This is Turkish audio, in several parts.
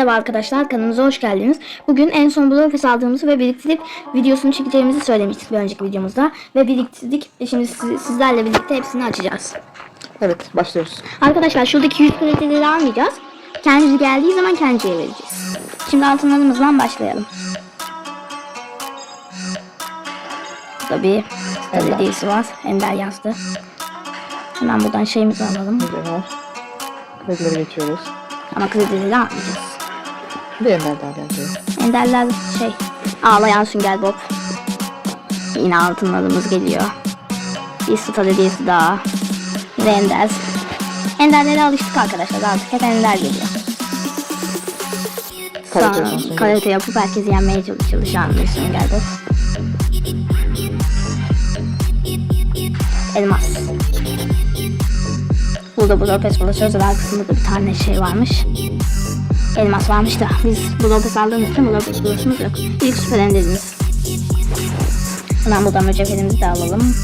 Merhaba arkadaşlar kanalımıza hoş geldiniz. Bugün en son Blowfish aldığımızı ve biriktirip videosunu çekeceğimizi söylemiştik bir önceki videomuzda. Ve biriktirdik. E Şimdi siz- sizlerle birlikte hepsini açacağız. Evet başlıyoruz. Arkadaşlar şuradaki 100 kredileri almayacağız. Kendisi geldiği zaman kendisiye vereceğiz. Şimdi altınlarımızdan başlayalım. Burada bir Ender. hediyesi var. Ender yazdı. Hemen buradan şeyimizi alalım. Güzel. Kredileri geçiyoruz. Ama kredileri almayacağız. Daha gelecek. Enderler şey ağlayan sünger bob. Yine altınlarımız geliyor. Bir star hediyesi daha. Ve ender. Enderlere alıştık arkadaşlar artık hep ender geliyor. Karate Sonra karate yapıp herkesi yenmeye çalış- çalışan bir sünger bob. Elmas. Burada burada pes ulaşıyoruz ve arkasında da bir tane şey varmış. Elmas varmış da biz Blopes aldığımız için Blopes buluşumuz yok. İlk süper enderimiz. Hemen buradan mücevherimizi de alalım.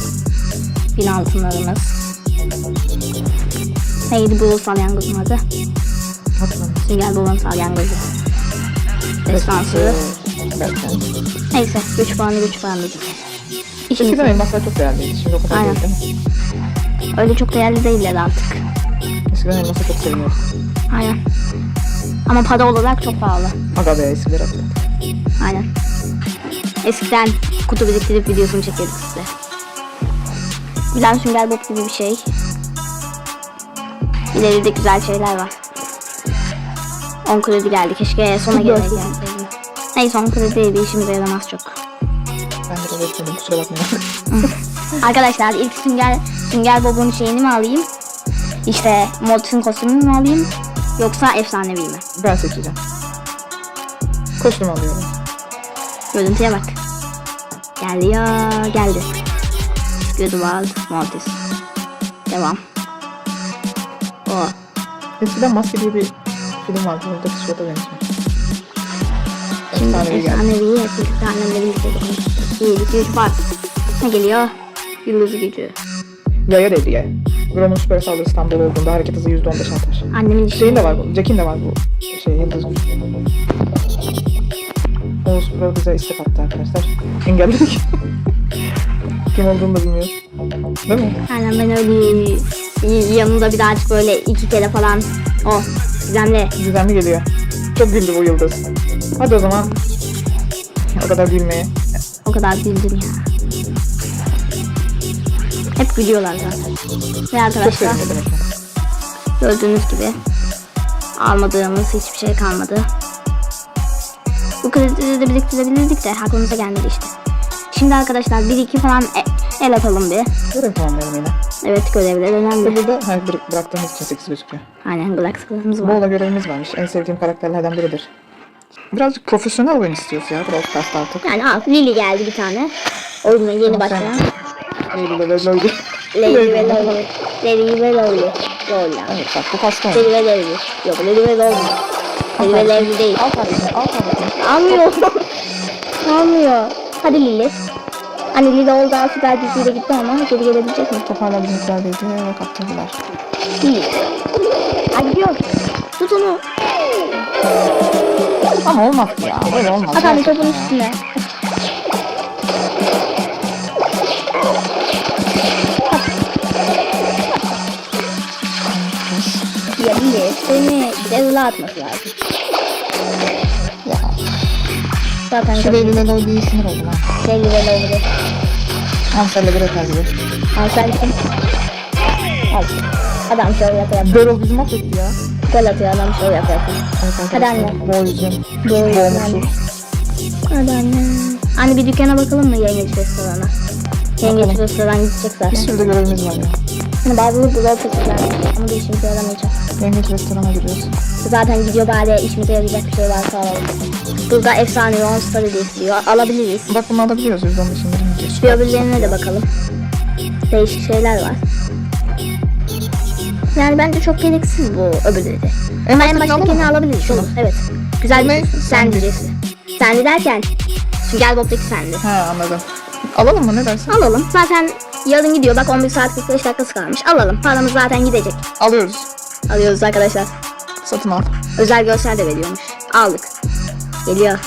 Bin altınlarımız. Neydi bu salyangozun adı? Sünger Bob'un salyangozu. Destansı. Neyse güç puanı güç puanı değil. Eskiden elmaslar çok değerliydi. Şimdi o kadar Aynen. değil öyle çok değerli değiller artık. Eskiden elması çok seviyoruz. Aynen. Ama para olarak çok pahalı. Aga be eskileri hatırladım. Aynen. Eskiden kutu biriktirip videosunu çekiyorduk size. Güzel sünger bob gibi bir şey. İleride güzel şeyler var. 10 kredi geldi. Keşke sona gelseydi. Neyse 10 kredi bir işimize yaramaz çok. Ben de öyle etmedim kusura bakmayın. Arkadaşlar ilk sünger, sünger bobun şeyini mi alayım? İşte Mortis'in kostümünü mü alayım? Yoksa efsanevi mi? ben seçeceğim. Kostüm alıyorum. Görüntüye bak. Geldi ya geldi. Squidward Mortis. Devam. O. Eskiden Maske diye bir film vardı. Orada Tişört'e benziyor. Şimdi Efsanevi birlikte bakalım. 1, 2, 3 bak. Ne geliyor? Yıldız gücü. Yaya hediye. Gromm'un süper saldırısı tam dolu olduğunda hareket hızı %15 artar. Annemin işi. Şeyin de var bu. Jack'in de var bu. Şey yıldız. Oğuz Pro bize istek attı arkadaşlar. Engelledik. Kim olduğunu da bilmiyoruz. Değil mi? Aynen ben öyle yanında birazcık böyle iki kere falan o gizemli Gizemli geliyor. Çok güldü bu yıldız. Hadi o zaman. O kadar gülmeye. o kadar güldüm ya. Hep gülüyorlar zaten. Ve arkadaşlar gördüğünüz gibi almadığımız hiçbir şey kalmadı. Bu kredileri de biriktirebilirdik de aklımıza gelmedi işte. Şimdi arkadaşlar 1-2 falan e- el atalım bir. Görev tamamlayalım yine. Evet görevler önemli. burada hani bıra- bıraktığımız için 8 gözüküyor. Aynen Skull'ımız var. Bola görevimiz varmış. En sevdiğim karakterlerden biridir. Birazcık profesyonel oyun istiyoruz ya Brawl Stars'ta artık. Yani al Lily geldi bir tane. Oyuna yeni başlayan. Leyli ve Leyli. Lady ve Loli. Lady ve Loli. Loli. Evet bak bu hasta Lady ve Lady. Yok Lady ve Loli. Lady ve Lady değil. Al kardeşim al kardeşim. Almıyor. Almıyor. Hadi Lili. Hani Lili oldu süper gücüyle gitti ama geri gelebilecek mi? Top hala bizimkilerdeydi ve kaptırdılar. Değil. Hadi gidiyor. Tut onu. Ama olmaz ya. Böyle olmaz. At hadi Gerçekten topun üstüne. Devre atması lazım. Ya. Zaten Şu Leyli ve Leyli'ye sinir oldum ha. Lili ve Loli. Ansel'le bir öter gibi. Sen kim? Al. Adam şov yapa yapa. Daryl bizi mahvetti ya. Gol atıyor adam yapa yapa. Evet Hadi arkadaşlar. anne. Boyuzun. Boyuzun anne. Boğmuşuz. Hadi anne. Anne bir dükkana bakalım mı yengeç restorana? Yengeç restoran gidecek Bir zaten. sürü de görevimiz var ya. Hani bazıları blog tutacaklar. Ama bir işimize yaramayacak. Yengeç restorana giriyoruz. Zaten gidiyor bari işimize yarayacak bir şey varsa alalım. Burada efsane 10 star hediyesi diyor. Alabiliriz. Bak bunu alabiliyoruz. %15 indirim diyor. Şu öbürlerine de bakalım. Değişik şeyler var. Yani bence çok gereksiz bu öbürleri. Ama en baştakini alabiliriz. Şunu. Evet. Güzel bir sendicesi. Sendi derken Sünger Bob'daki sendi. Ha anladım. Alalım mı ne dersin? Alalım. Zaten yarın gidiyor. Bak 11 saat 45 dakikası kalmış. Alalım. Paramız zaten gidecek. Alıyoruz. Alıyoruz arkadaşlar. Satın al. Özel görsel de veriyormuş. Aldık. Geliyor.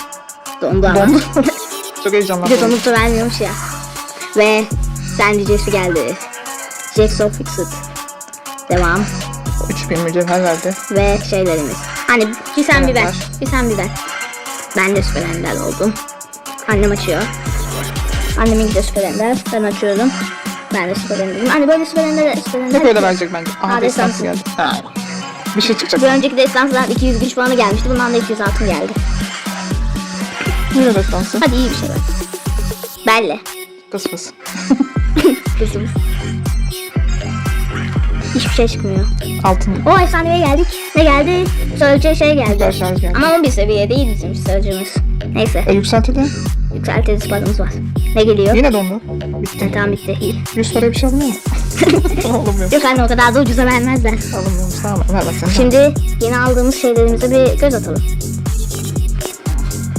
Dondu ama. Dondu. Çok Bir de donup da vermiyormuş ya. Ve Sandy Jesse geldi. Of Fixit. Devam. 3000 mücevher verdi. Ve şeylerimiz. Hani bir sen bir ver. Ver. Bir sen bir ver. Ben de süper oldum. Annem açıyor. Annemin de süper. Ben açıyorum. Ben de süper enderim. Hani böyle süper ender, süper ender. Hep öyle verecek bence. Aha Aa, destansı destansı. geldi. Ha. Bir şey çıkacak. Bir önceki destansıdan 200 güç puanı gelmişti. Bundan da 200 altın geldi. Yine destansı. Hadi iyi bir şey var. Fıs fıs. Kızımız. Hiçbir şey çıkmıyor. Altın. O efsaneye geldik. Ne geldi? Sözcüğe şey geldi. Süper şarj geldi. Ama 11 seviye değil bizim sözcüğümüz. Neyse. E yükseltildi. Yükseltiriz paramız var. Ne geliyor? Yine dondu. Bitti. Tamam bitti. İyi. 100 paraya bir şey alınıyor mu? Alınmıyor. Yok anne o kadar da ucuza vermezler. Alınmıyormuş. Tamam. Ver bak sen. Şimdi yeni aldığımız şeylerimize bir göz atalım.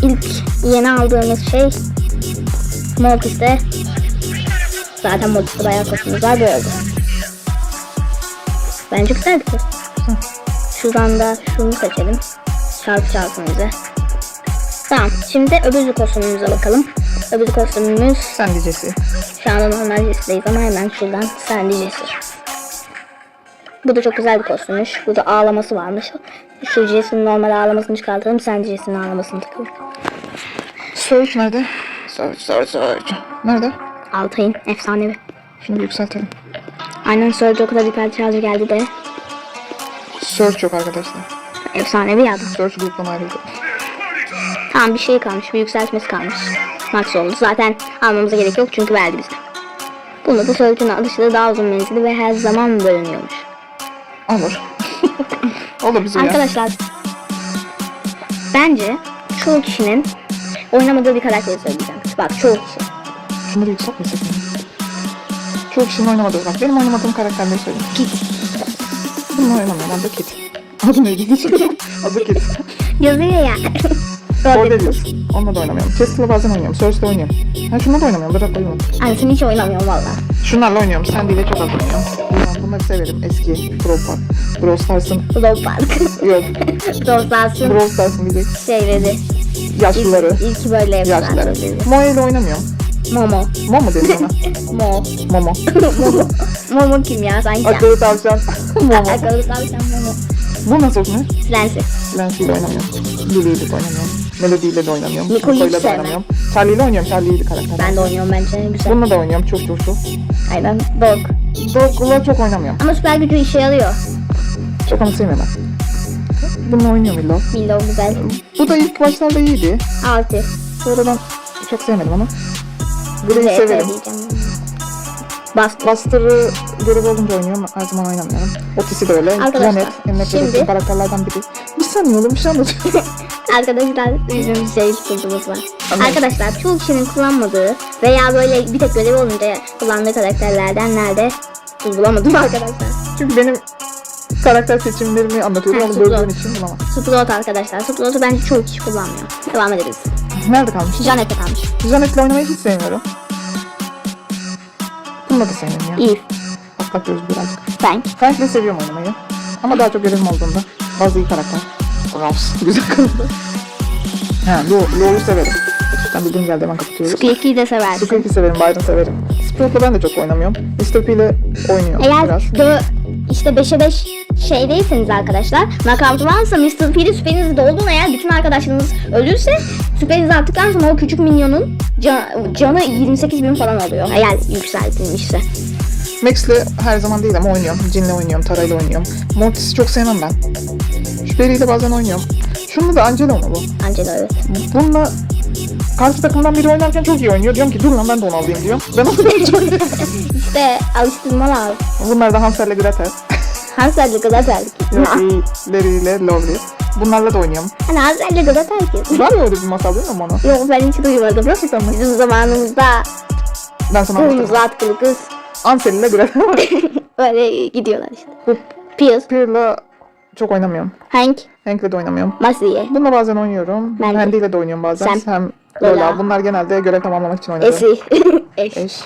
İlk yeni aldığımız şey Mortis'te zaten Mortis'te bayağı kotumuz var böyle. Bence güzel bir kız. Şuradan da şunu seçelim. Çarpı bize. Tamam. Şimdi öbür kostümümüze bakalım. Öbür kostümümüz Sen diyeceksin. şu anda normal Jesse'deyiz ama hemen şuradan Sandy Jesse. Bu da çok güzel bir kostümmüş. Burada ağlaması varmış. Şu Jesse'nin normal ağlamasını çıkartalım. Jesse'nin ağlamasını takalım. Search nerede? Search, search, search. Nerede? Altay'ın efsanevi. Şunu bir yükseltelim. Aynen Surge o kadar yukarı şarjı geldi de. Search yok arkadaşlar. Efsanevi ya adam. Search gruptan ayrıldı. Tamam bir şey kalmış. Bir yükseltmesi kalmış. Max oldu. Zaten almamıza gerek yok çünkü verdi bize. Bunda da Surge'un alışı daha uzun menzili ve her zaman bölünüyormuş. Olur. Olur bize ya. Arkadaşlar bence çoğu kişinin oynamadığı bir karakteri söyleyeceğim. Bak çoğu kişi. Şunları yükseltmesek mi? Çok kişinin oynamadığı bak. Benim oynamadığım karakterleri söyleyeyim. Kit. Bununla oynamıyorum. Adı Kit. Adı neydi? Adı Kit. Yazıyor ya. Cordelius. Onunla da oynamıyorum. Chester'la bazen oynuyorum. Surge'la oynuyorum. Ha şununla da oynamıyorum. Bırak oyunu. Annesini hiç oynamıyorum valla. Şunlarla oynuyorum. Sandy ile çok az oynuyorum. Bunlar- Bunları severim. Eski Brawl Park. Brawl Stars'ın Brawl Park. yok. Brawl Stars'ın Brawl Stars'ın diyecek. şeyleri. Yaşlıları. İlk, ilk böyle Yaşlıları. Moe ile oynamıyorum. Momo. Momo dedi ona. Mo. Momo. Momo. Momo kim ya sanki? Akıllı tavşan. Momo. Akıllı tavşan Momo. Bu nasıl ne? Silensi. Lancy ile oynamıyorum. Lily ile oynamıyorum. Melody ile de oynamıyorum. İle de sevmem. oynamıyorum. Charlie ile oynuyorum. Charlie iyi bir karakter. Ben de oynuyorum bence güzel. Bununla da oynuyorum. Çok çok çok. Aynen. Dog. Dog'la çok oynamıyorum. Ama süper gücü işe yarıyor. Çok onu sevmiyorum ben. Bununla oynuyorum illa. Willow güzel. Bu da ilk başlarda iyiydi. Altı. Sonradan çok sevmedim ama. Gri'yi VP severim. diyeceğim. Bastı. Buster'ı görev olunca oynuyorum. Her zaman oynamıyorum. Otis'i de öyle. Arkadaşlar, Janet. Nefret şimdi- karakterlerden biri. Bir saniye oğlum bir şey anlatıyorum. Arkadaşlar bizim şey sıkıntımız var. Anladım. Arkadaşlar çoğu kişinin kullanmadığı veya böyle bir tek görevi olunca kullandığı karakterlerden nerede? Bulamadım arkadaşlar. Çünkü benim karakter seçimlerimi anlatıyorum. Sprout. böldüğün için bulamam. Sprout arkadaşlar. Sprout'u bence çoğu kişi kullanmıyor. Devam ederiz. Nerede kalmıştı? Janet'e kalmış. Janet'le oynamayı hiç sevmiyorum. Da sevmiyorum ya. İyi. Patlak göz birazcık. Ben. Frank'le seviyorum oynamayı. Ama daha çok görevim olduğunda. Bazı iyi karakter. Rouse. Güzel karakter. Ha, Lo- Lo'yu severim. Ben bildiğim geldi hemen kapatıyoruz. Squeaky'yi de seversin. Squeak'i severim, Byron severim. Sprout'la ben de çok oynamıyorum. Mr. P ile oynuyorum Eğer biraz. dö işte 5'e 5 şey değilseniz arkadaşlar Knockout varsa Mr. P'li süperinizi doldurun eğer bütün arkadaşlarınız ölürse süperinizi attıktan sonra o küçük minyonun can- canı 28 bin falan oluyor eğer yükseltilmişse. Max'le her zaman değil ama oynuyorum. Jin'le oynuyorum, Tara'yla oynuyorum. Mortis'i çok sevmem ben. Şüpheliyle bazen oynuyorum. Şunu da Angela mı bu? Angela evet. Bununla karşı takımdan biri oynarken çok iyi oynuyor. Diyorum ki dur lan ben de onu alayım diyorum. Ben onu alayım. İşte alıştırma lazım. Bunlar da Hansel'le Gretel. Hansel'le Gretel'dik. Loki, Larry ile Lovely. Bunlarla da oynuyorum. Hani Hansel'le Gretel ki. Var mı öyle bir masal değil mi onu? Yok ben hiç duymadım. Gerçekten mi? Bizim zamanımızda Ben sana anlatırım. kırmızı atkılı kız Ansel ile Gretel var. böyle gidiyorlar işte. Bu Pierce, Pearl'la çok oynamıyorum. Hank, Hank'le de oynamıyorum. Masiye, Bununla bazen oynuyorum. Ben de. İle de oynuyorum bazen. Sam, Lola. Lola. Bunlar genelde görev tamamlamak için oynadığım. Esi, Eş. Eş.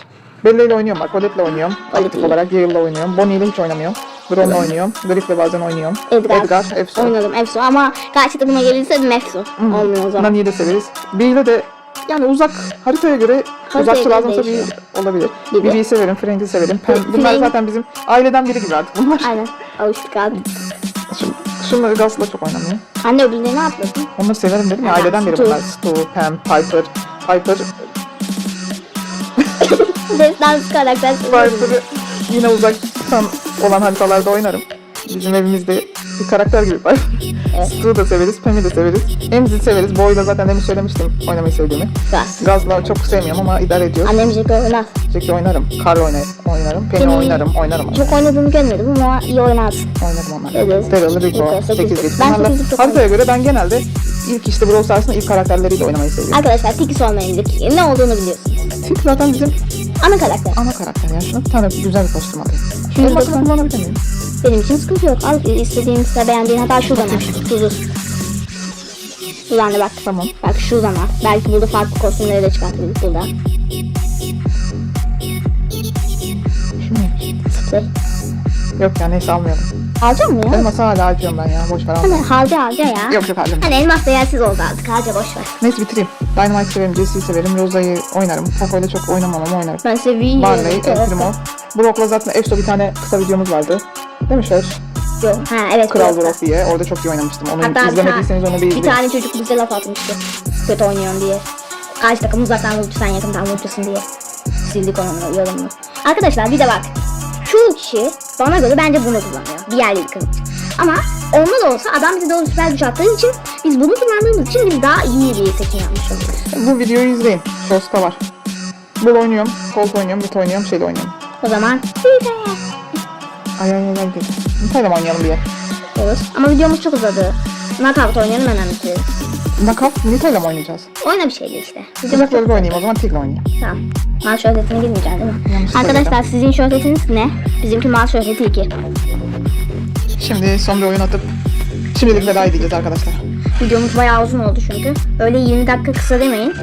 Bella ile oynuyorum bak. Colette'le oynuyorum. Colette Aktif iyi. olarak Gale'la oynuyorum. Bonnie ile hiç oynamıyorum. Gron'la oynuyorum. Grif'le bazen oynuyorum. Edgar. Edgar, Efso. Oynadım Efso ama karşı takıma gelirse Mefso. Olmuyor o zaman. Nani'yi de severiz. B'yle de yani uzak haritaya göre uzakçı lazımsa bir olabilir. Gibi. Bibi'yi severim, Frank'i severim. Pem, bunlar zaten bizim aileden biri gibi artık bunlar. Aynen. Alıştık abi. Şu, şunları Gaz'la çok oynamıyor. Anne öbürleri ne yapıyordun? Onları severim dedim ya Ha, aileden biri bunlar. Stu, Pam, Piper. Piper, Destansı karakter. Piper'ı yine uzaktan olan haritalarda oynarım. Bizim evimizde bir karakter gibi Piper. Evet. Stu'yu da severiz, Pam'i de severiz. Emz'i severiz. Boy'la zaten demin söylemiştim oynamayı sevdiğimi. Gaz. Gaz'la çok sevmiyorum ama idare ediyor. Annem Jack oynaz. Jack'i oynarım. Carl oynarım. Oynarım. Penny oynarım. Oynarım. Çok oynadığını görmedim ama iyi oynaz. Oynarım onları. Evet. Daryl'ı, Rico, Rico, 8 sekiz. bit. Ben Bunlarla haritaya göre ben genelde ilk işte Brawl Stars'ın ilk karakterleriyle oynamayı seviyorum. Arkadaşlar Tikis olmayın Tik. Ne olduğunu biliyorsunuz. Tik zaten bizim Ana karakter. ana karakter ya. Şuna bir tane güzel bir kostüm alayım. Şimdi Elmasını bakın. kullanabilir miyim? Benim için sıkıntı yok. Al istediğin size beğendiğin hatta şuradan al. Tuzuz. Şuradan da bak. Tamam. Bak şuradan al. Belki burada farklı kostümleri de çıkartabiliriz buradan. Şunu Sprey. Yok ya neyse almayalım. Alacak mı ya? Elması hala harcıyorum ben ya. Boş ver Hani almayalım. harca harca ya. Yok yok harcamıyorum. Hani elmas değersiz oldu artık. Harca boş ver. Neyse bitireyim. Dynamite severim, Jesse'yi severim, Rosa'yı oynarım. Poco'yla çok oynamam ama oynarım. Ben seviyorum. Barley, El. Primo. Brock'la zaten Efso bir tane kısa videomuz vardı. Değil mi Şer? Yok. Ha evet. Kral Brock. Diye. Orada çok iyi oynamıştım. Onu Hatta bir izlemediyseniz onu bir Bir izleyin. tane çocuk bize laf atmıştı. Kötü oynuyorsun diye. Karşı takım uzaktan vurdu sen yakından vurursun diye. Sildik onun yorumunu. Arkadaşlar bir de bak. Çoğu kişi bana göre bence bunu kullanıyor. Diğerleri kılıç. Ama onda da olsa adam bize doğru süper güç attığı için biz bunu kullandığımız için biz daha iyi bir seçim yapmış oluyoruz. Bu videoyu izleyin. Shorts'ta var. Bull oynuyorum, Colt oynuyorum, Mid oynuyorum, şeyle oynuyorum. O zaman bir de Ay ay ay ay mı oynayalım diye. olur. Ama videomuz çok uzadı. Knockout oynayalım hemen bitirelim. Knockout Nita'yla mı oynayacağız? Oyna bir şeydi işte. Bizim Sıcakları oynayayım o zaman Tig'le oynayayım. Tamam. Mal şöhretine girmeyeceksin değil mi? Yanlış Arkadaşlar sizin şöhretiniz ne? Bizimki mal şöhreti 2. Şimdi son bir oyun atıp şimdilik veda edeceğiz arkadaşlar. Videomuz bayağı uzun oldu çünkü. Öyle 20 dakika kısa demeyin.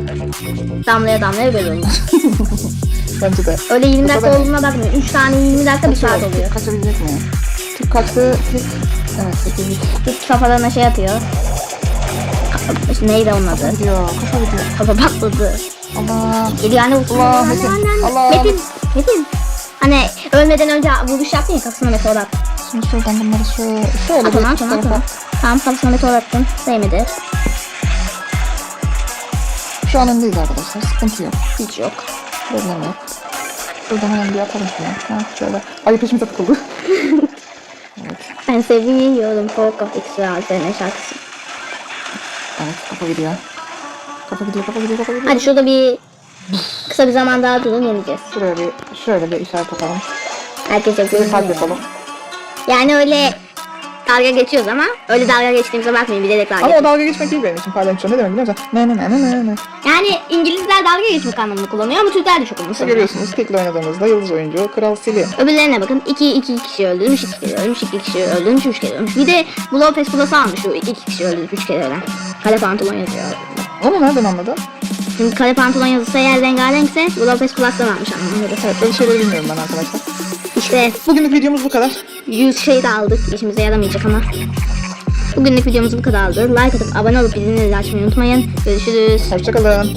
Damlaya damlaya göl olmaz. Bence de. Öyle 20 Kısa dakika demeyin. olduğuna bakmayın. 3 tane 20 dakika bir saat oluyor. Kaçabilecek mi? Tig kaçtı. Evet 8 bit. İlk kafalarına şey atıyor. Neydi onun adı? Gidiyor. Kaça gidiyor? Kafa patladı. Allah. Geliyor anne vursun. Allah, Metin. Allah. Metin. Metin. Hani ölmeden önce vuruş yaptın ya kafasına meteor attın. Şimdi şuradan bunları şöyle, şöyle Ha, tamam tamam tamam. Tamam kafasına meteor attın. Değmedi. Şu an öndeyiz arkadaşlar. Sıkıntı yok. Hiç yok. Problem yok. Şuradan hemen bir atalım şuna. Ha, şöyle. Ay peşimize takıldı. evet. Ben seviyorum Folk of X-Ray Alternative şarkısı. Evet kafa gidiyor. Kafa gidiyor, kafa gidiyor, kafa gidiyor. Hadi şurada bir kısa bir zaman daha durun yeneceğiz. Şuraya bir, şöyle bir işaret atalım. Herkes yapıyor. Bir kalp yapalım. Yani öyle dalga geçiyoruz ama öyle dalga geçtiğimize bakmayın bilerek dalga Ama o geçiyoruz. dalga geçmek değil benim için paylaşmış. Ne demek biliyor musun? Ne ne ne ne ne ne. Yani İngilizler dalga geçmek anlamında kullanıyor ama Türkler de çok kullanıyor. Görüyorsunuz tekli oynadığımızda yıldız oyuncu Kral Sili. Öbürlerine bakın. 2 2 kişi öldürmüş, 2 kere ölmüş, 2 kişi öldürmüş, 3 kere ölmüş. Bir de bu Lopez Plus'ı almış şu 2 kişi öldürmüş, 3 kere ölen. Kale pantolon yazıyor. Onu nereden anladın? Şimdi kale pantolon yazısı eğer rengarenkse bu Lopez Plus'tan almış anlamında. Evet böyle şeyleri bilmiyorum ben arkadaşlar. İşte Bugünlük videomuz bu kadar. 100 şey de aldık. İşimize yaramayacak ama. Bugünlük videomuz bu kadardı. Like atıp abone olup bildirimleri açmayı unutmayın. Görüşürüz. Hoşçakalın.